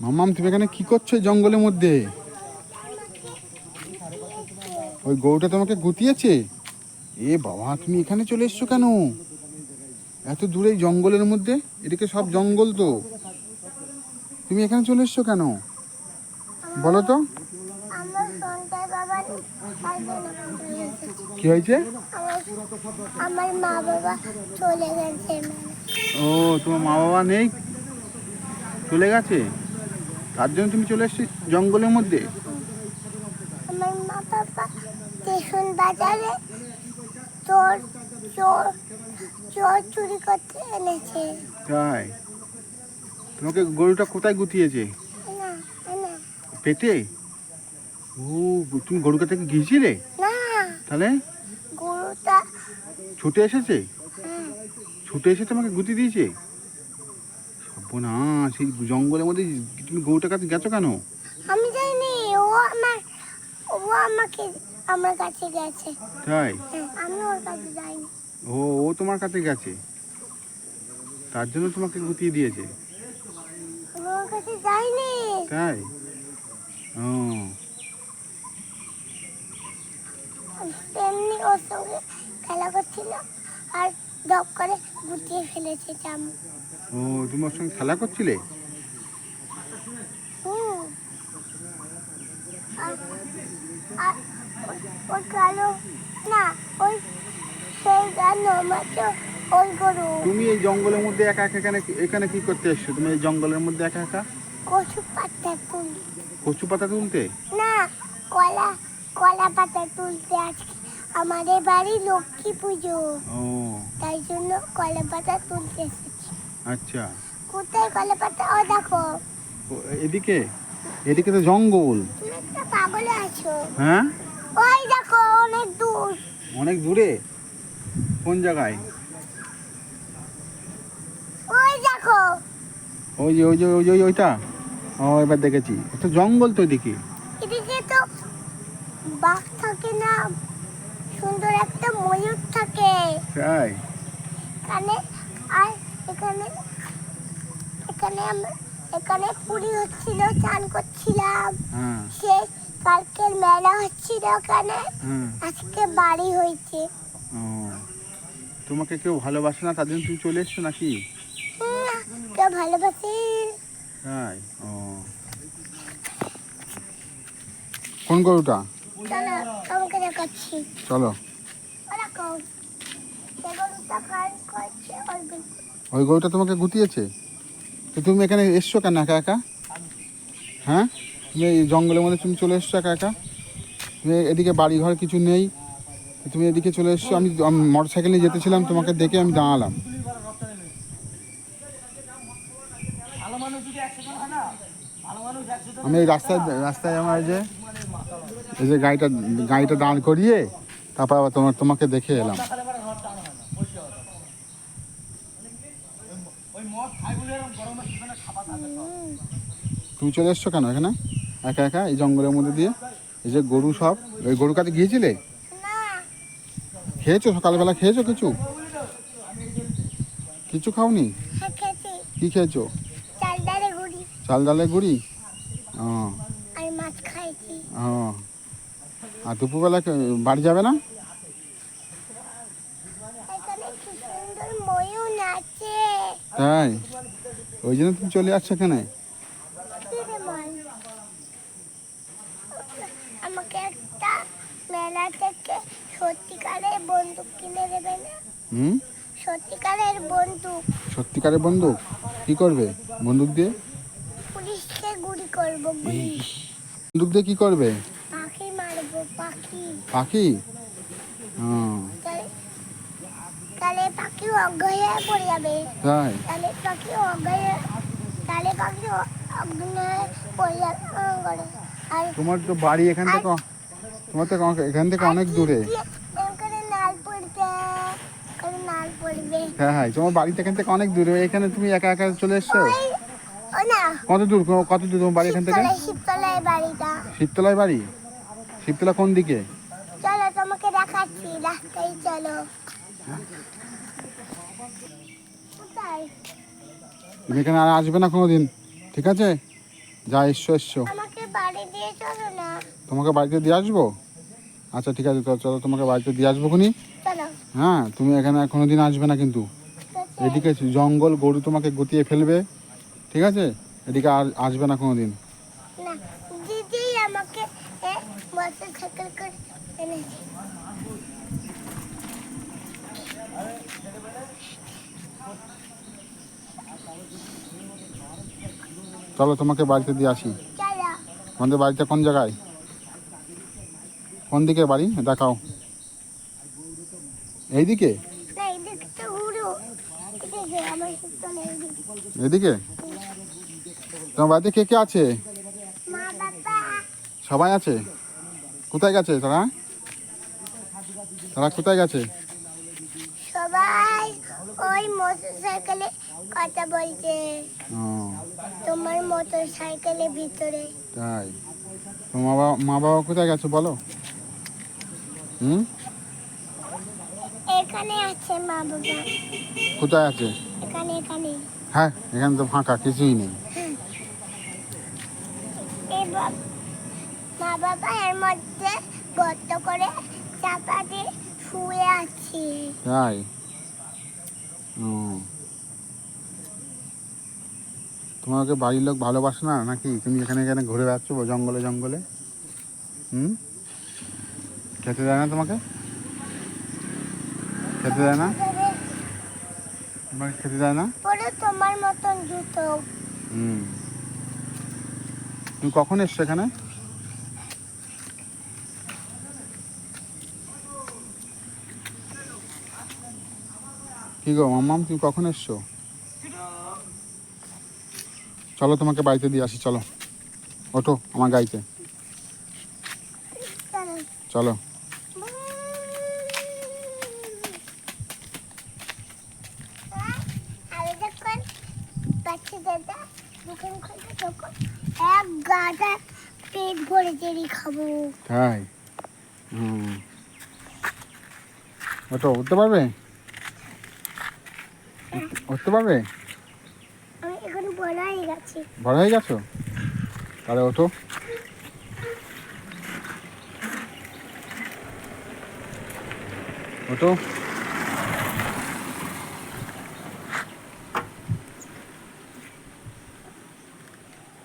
মামাম তুমি এখানে কি করছ জঙ্গলের মধ্যে? ওই গরুটা তোমাকে গুতিয়েছে এ বাবা তুমি এখানে চলে এসছো কেন? এত দূরে জঙ্গলের মধ্যে? এদিকে সব জঙ্গল তো? তুমি এখানে চলে এসছো কেন? বলো তো। কি হয়েছে? আমার আমার মা বাবা চলে গেছে মানে। ও তোমার মা বাবা নেই? চলে গেছে? তার জন্য তুমি চলে এসছো জঙ্গলের মধ্যে? আমার মা বাবা স্টেশন বাজারে চোর চোর চোর চুরি করতে এনেছে। তাই? তোমাকে গরুটা কোথায় গুতিয়েছে? পেটে? ও তুমি গরুকে থেকে গিয়েছিলে? তাহলে? গরুটা ছুটে এসেছে? হ্যাঁ, ছুটে এসে তোমাকে গুতি দিয়েছে? না সেই জঙ্গলের মধ্যে তুমি গরুটার কাছে গেছো কেন? আমি যাইনি ও আমার ও আমাকে আমার কাছে গেছে। তাই? হ্যাঁ, আমি ওর কাছে যাইনি। ও ও তোমার কাছে গেছে? তার জন্য তোমাকে গুতিয়ে দিয়েছে? ওর কাছে যাইনি। তাই? ও। তেমনি ওর সঙ্গে খেলা করছিল আর দপ করে গুটিয়ে ফেলেছে ও তুমি সঙ্গে খেলা করছিলে? ওই- ওই কালো না ওই সেই গান মাত্র ওই গরু। তুমি এই জঙ্গলের মধ্যে একা একা এখানে এখানে কি করতে এসছো? তুমি এই জঙ্গলের মধ্যে একা একা? কচু পাতা তুল কচু পাতা তুলতে? না কলা কলা পাতা তুলতে আজকে। আমাদের বাড়ি লক্ষ্মী পুজো। ও। তাই জন্য কলা পাতা তুলতে এসেছি। আচ্ছা। কোথায় কলা পাতা ও দেখো। এদিকে? এদিকে তো জঙ্গল। তুমি একটা পাগল আছো। হ্যাঁ? ওই দেখো অনেক দূর। অনেক দূরে? কোন জায়গায়? ওই দেখো। ওই যে ওই যে ওই যে ওই- ওইটা? ও এবার দেখেছি। একটা জঙ্গল তো এদিকে। এদিকে তো বাঘ থাকে না সুন্দর একটা ময়ূর থাকে। তাই? এখানে আর এখানে এখানে আমরা এখানে পুরী হচ্ছিল চান করছিলাম। হ্যাঁ সে কালকের মেলা হচ্ছিল ওখানে। আজকে বাড়ি হয়েছে। তোমাকে কেউ ভালোবাসে না? জন্য তুমি চলে এসছো নাকি? কেউ ভালোবাসি তাই? ও। কোন গরুটা? চলো ওই গরুটা তোমাকে গুতিয়েছে তো তুমি এখানে এসছো কেন একা একা? হ্যাঁ? তুমি এই জঙ্গলের মধ্যে তুমি চলে এসছো একা একা? তুমি এদিকে বাড়ি ঘর কিছু নেই তুমি এদিকে চলে এসছো। আমি মোটর সাইকেল নিয়ে যেতেছিলাম তোমাকে দেখে আমি দাঁড়ালাম। আমি এই রাস্তায় রাস্তায় আমার যে এই যে গাড়িটা গাড়িটা দাঁড় করিয়ে তারপর আবার তোমার তোমাকে দেখে এলাম। তুমি চলে এসছো কেন এখানে? একা একা এই জঙ্গলের মধ্যে দিয়ে? এই যে গরু সব ওই গরু কাছে গিয়েছিলে? খেয়েছো? সকালবেলা খেয়েছো কিছু? কিছু খাওনি? হ্যাঁ কি খেয়েছো? চাল ডালে গুড়ি। ডালের গুড়ি? ও। ও। আর দুপুরবেলা বাড়ি যাবে না? তাই? ওই জন্য তুমি চলে আসছো এখানে? আমাকে একটা মেলা থেকে সত্যিকারের বন্দুক কিনে দেবে না? হুম? সত্যিকারের বন্দুক। সত্যিকারের বন্দুক? কি করবে? বন্দুক দিয়ে? পুলিশকে গুলি করব গুলি বন্দুক দিয়ে কি করবে? পাখি মারবো পাখি। পাখি? তাহলে তাহলে পাখি অজ্ঞ পড়ে যাবে। তাই? তাহলে পাখি অজ্ঞ তাহলে পাখি অজ্ঞ পড়ে যাবে। আহ, করে। আর তোমার তো বাড়ি এখান থেকে তোমার তো এখান থেকে অনেক দূরে। হ্যাঁ হ্যাঁ তোমার বাড়ি এখান থেকে অনেক দূরে। এখানে তুমি একা একা চলে এসছো? কত দূর কত দূর তোমার বাড়ি এখান থেকে? শিবতলায় বাড়িটা। শিবতলায় বাড়ি? শিবতলা কোন দিকে? চলো তোমাকে দেখাচ্ছি রাস্তায় চলো। তুমি এখানে আর আসবে না কোনোদিন ঠিক আছে? যা এসছো এসছো তোমাকে বাড়িতে দিয়ে আসব? আচ্ছা ঠিক আছে চলো তোমাকে বাড়িতে দিয়ে আসব খুনি। হ্যাঁ তুমি এখানে কোনো দিন আসবে না কিন্তু। এদিকে জঙ্গল গরু তোমাকে গুতিয়ে ফেলবে। ঠিক আছে? এদিকে আর আসবে না কোনো দিন চলো তোমাকে বাড়িতে দিয়ে আসি। আমাদের বাড়িটা কোন জায়গায়? কোন দিকে বাড়ি? দেখাও। এইদিকে? এদিকে তো ঘুরো এদিকে আমার সুস্থ নেই এদিকে এদিকে তোমার বাড়িতে কে কে আছে? সবাই আছে? কোথায় গেছে তারা? তারা কোথায় গেছে? সবাই ওই মোটর সাইকেলে কথা বলছে। তোমার মোটর সাইকেলের ভিতরে। তাই? তোমার মা বাবা মা বাবা কোথায় গেছে বলো? হুম? এখানে আছে মা বাবা। কোথায় আছে? এখানে এখানে। হ্যাঁ এখানে তো ফাঁকা কিছুই নেই। মা বাবা এর মধ্যে গর্ত করে চাপা দিয়ে শুয়ে আছে। তাই? তোমাকে বাড়ির লোক ভালোবাসে না নাকি? তুমি এখানে এখানে ঘুরে বেড়াচ্ছ জঙ্গলে জঙ্গলে? হুম? খেতে দেয় না তোমাকে? খেতে দেয় না? তোমাকে খেতে দেয় না? তোমার মতন জুতো। হুম। তুমি কখন এসছো এখানে? কি গো, মাম্মাম, তুমি কখন এসছো? চলো তোমাকে বাড়িতে দিয়ে আসি, চলো। ওঠো আমার গাড়িতে। চলো চলো আমি যখন বাচ্চা দাদা দোকান খুলতে তখন এক গাদা পেট খাব। তাই? হুম। ওঠো উঠতে পারবে? উঠতে পারবে? আমি এখন বড় হয়ে গেছি। বড় হয়ে গেছো? তাহলে ওঠো। ওঠো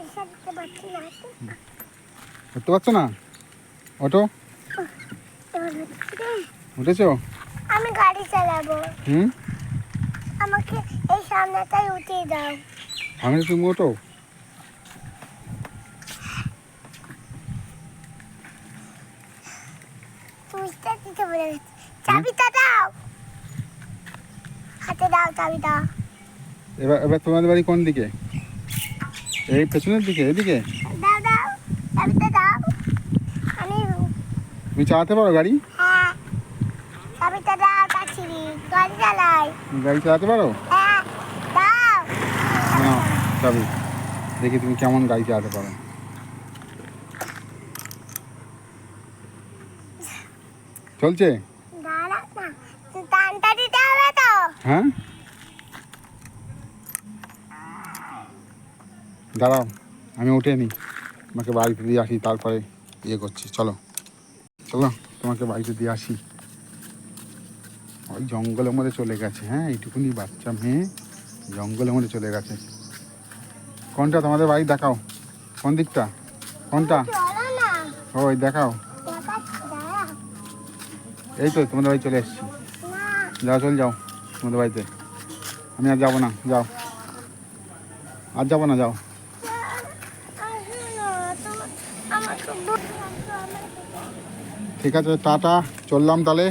এসে দিতে পারছি না উঠতে পারছ না? এবার উঠেছো? আমি গাড়ি চালাবো। হুম? আমাকে এই সামনেটাই উঠিয়ে দাও। আমি তুমি ওঠো সুইচটা দিতে বলে চাবিটা দাও। হাতে দাও চাবিটা এবার এবার তোমাদের বাড়ি কোন দিকে? এই পেছনের দিকে এদিকে? দাও দাও। চাবিটা দাও আমি তুমি চালাতে পারো গাড়ি? হ্যাঁ। দাও গাড়ি চালাই। গাড়ি চালাতে পারো? হ্যাঁ। দাও। চাবি দেখি তুমি কেমন গাড়ি চালাতে পারো। চলছে? হ্যাঁ? দাঁড়াও। আমি উঠে নি। তোমাকে বাড়িতে দিয়ে আসি তারপরে ইয়ে করছি। চলো। চলো, তোমাকে বাড়িতে দিয়ে আসি। ওই জঙ্গলের মধ্যে চলে গেছে হ্যাঁ এইটুকুনি বাচ্চা মেয়ে জঙ্গলের মধ্যে চলে গেছে। কোনটা তোমাদের বাড়ি দেখাও? কোন দিকটা? কোনটা? ওই দেখাও। এই তো, তোমাদের বাড়ি চলে এসেছি। যাও, চল যাও তোমাদের বাড়িতে। আমি আর যাব না, যাও। আর যাব না, যাও আসো না তোমার আমাকে বলছো আমাকে ঠিক আছে টাটা চললাম তাহলে।